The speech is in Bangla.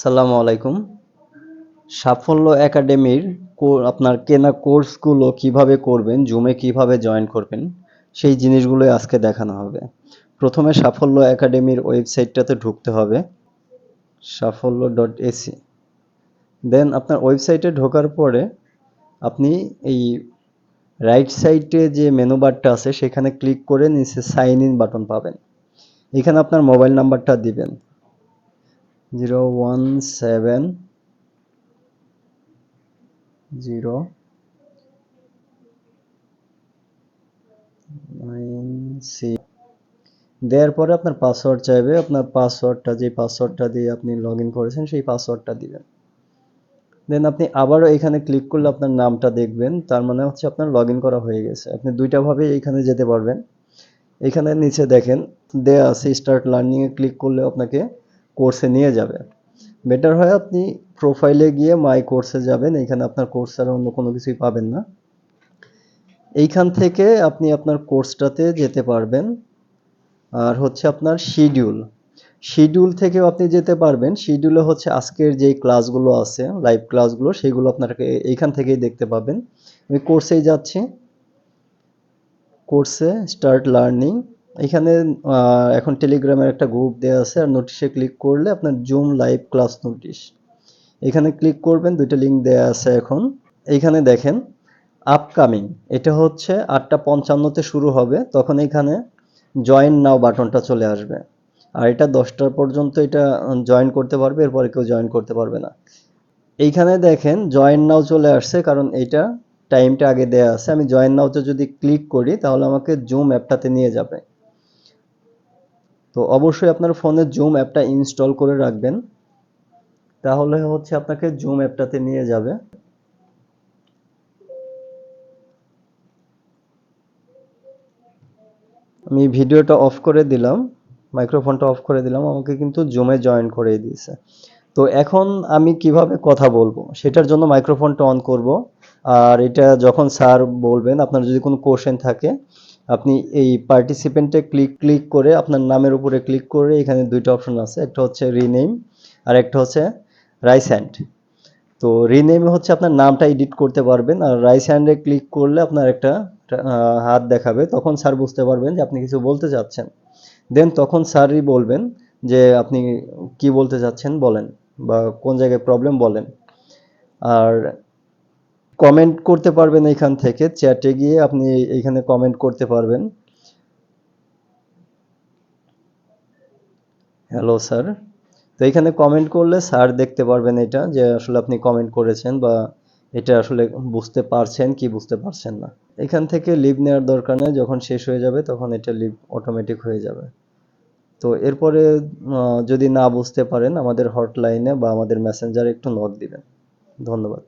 সালামু আলাইকুম। সাফল্য একাডেমির আপনার কেনা কোর্সগুলো কীভাবে করবেন, জুমে কীভাবে জয়েন করবেন, সেই জিনিসগুলোই আজকে দেখানো হবে। প্রথমে সাফল্য একাডেমির ওয়েবসাইটটাতে ঢুকতে হবে, সাফল্য ডট এসি। দেন আপনার ওয়েবসাইটে ঢোকার পরে আপনি এই রাইট সাইডে যে মেনু বারটা আছে, সেখানে ক্লিক করে নিচে সাইন ইন বাটন পাবেন। এখানে আপনার মোবাইল নাম্বারটা দিবেন। Zero one seven, zero nine six দেওয়ার পরে আপনার পাসওয়ার্ড চাইবে, আপনার পাসওয়ার্ডটা যে পাসওয়ার্ডটা দিয়ে আপনি লগ ইন করেছেন, সেই পাসওয়ার্ডটা দিবেন। দেন আপনি আবারও এখানে ক্লিক করলে আপনার নামটা দেখবেন, তার মানে হচ্ছে আপনার লগ করা হয়ে গেছে। আপনি দুইটা ভাবে এখানে যেতে পারবেন। এখানে নিচে দেখেন, দেয়া আছে স্টার্ট লার্নিংয়ে ক্লিক করলে আপনাকে কোর্সে নিয়ে যাবে। বেটার হয় আপনি প্রোফাইলে গিয়ে মাই কোর্সে যাবেন এখানে আপনার কোর্স ছাড়া অন্য কোনো কিছুই পাবেন না। এইখান থেকে আপনি আপনার কোর্সটাতে যেতে পারবেন। আর হচ্ছে আপনার শিডিউল শিডিউল থেকেও আপনি যেতে পারবেন। শিডিউলে হচ্ছে আজকের যেই ক্লাসগুলো আছে লাইভ ক্লাসগুলো সেগুলো আপনাকে এইখান থেকেই দেখতে পাবেন। আমি কোর্সেই যাচ্ছি। কোর্সে স্টার্ট লার্নিং এখানে এখন টেলিগ্রামের একটা গ্রুপ দেওয়া আছে আর নোটিশে ক্লিক করলে আপনার জুম লাইভ ক্লাস নোটিশ এখানে ক্লিক করবেন, দুইটা লিঙ্ক দেওয়া আছে এখন। এইখানে দেখেন আপকামিং এটা হচ্ছে আটটা পঞ্চান্নতে শুরু হবে, তখন এখানে জয়েন নাও বাটনটা চলে আসবে। আর এটা দশটার পর্যন্ত এটা জয়েন করতে পারবে, এরপরে কেউ জয়েন করতে পারবে না। এইখানে দেখেন জয়েন নাও চলে আসছে, কারণ এইটা টাইমটা আগে দেয়া আছে। আমি জয়েন নাওতে যদি ক্লিক করি, তাহলে আমাকে জুম অ্যাপটাতে নিয়ে যাবে। তো অবশ্যই আপনার ফোনে জুম অ্যাপটা ইনস্টল করে রাখবেন। তাহলে হচ্ছে আপনাকে জুম অ্যাপটাতে নিয়ে যাবে। আমি ভিডিওটা অফ করে দিলাম মাইক্রোফোনটা অফ করে দিলাম, আমাকে কিন্তু জুমে জয়েন করে দিয়েছে। তো এখন আমি কীভাবে কথা বলব? সেটার জন্য মাইক্রোফোনটা অন করব। আর এটা যখন স্যার বলবেন, আপনার যদি কোনো কোশ্চেন থাকে আপনি এই পার্টিসিপেন্টে ক্লিক ক্লিক করে আপনার নামের উপরে ক্লিক করে এখানে দুইটা অপশন আছে। একটা হচ্ছে রিনেম আর একটা হচ্ছে রাইস হ্যান্ড তো রিনেমে হচ্ছে আপনার নামটা এডিট করতে পারবেন আর রাইস হ্যান্ডে ক্লিক করলে আপনার একটা হাত দেখাবে। তখন স্যার বুঝতে পারবেন যে আপনি কিছু বলতে চাচ্ছেন। দেন তখন স্যারই বলবেন যে আপনি কি বলতে চাচ্ছেন বলেন বা কোন জায়গায় প্রবলেম বলেন। আর কমেন্ট করতে পারবেন এখান থেকে চ্যাটে গিয়ে আপনি এইখানে কমেন্ট করতে পারবেন। হ্যালো স্যার তো এখানে কমেন্ট করলে স্যার দেখতে পারবেন এটা, যে আসলে আপনি কমেন্ট করেছেন বা এটা আসলে বুঝতে পারছেন কি বুঝতে পারছেন না। এখান থেকে লিভ নেওয়ার দরকার নেই, যখন শেষ হয়ে যাবে তখন এটা লিভ অটোমেটিক হয়ে যাবে। তো এরপরে যদি না বুঝতে পারেন আমাদের হটলাইনে বা আমাদের মেসেঞ্জারে একটু নক দিবেন। ধন্যবাদ।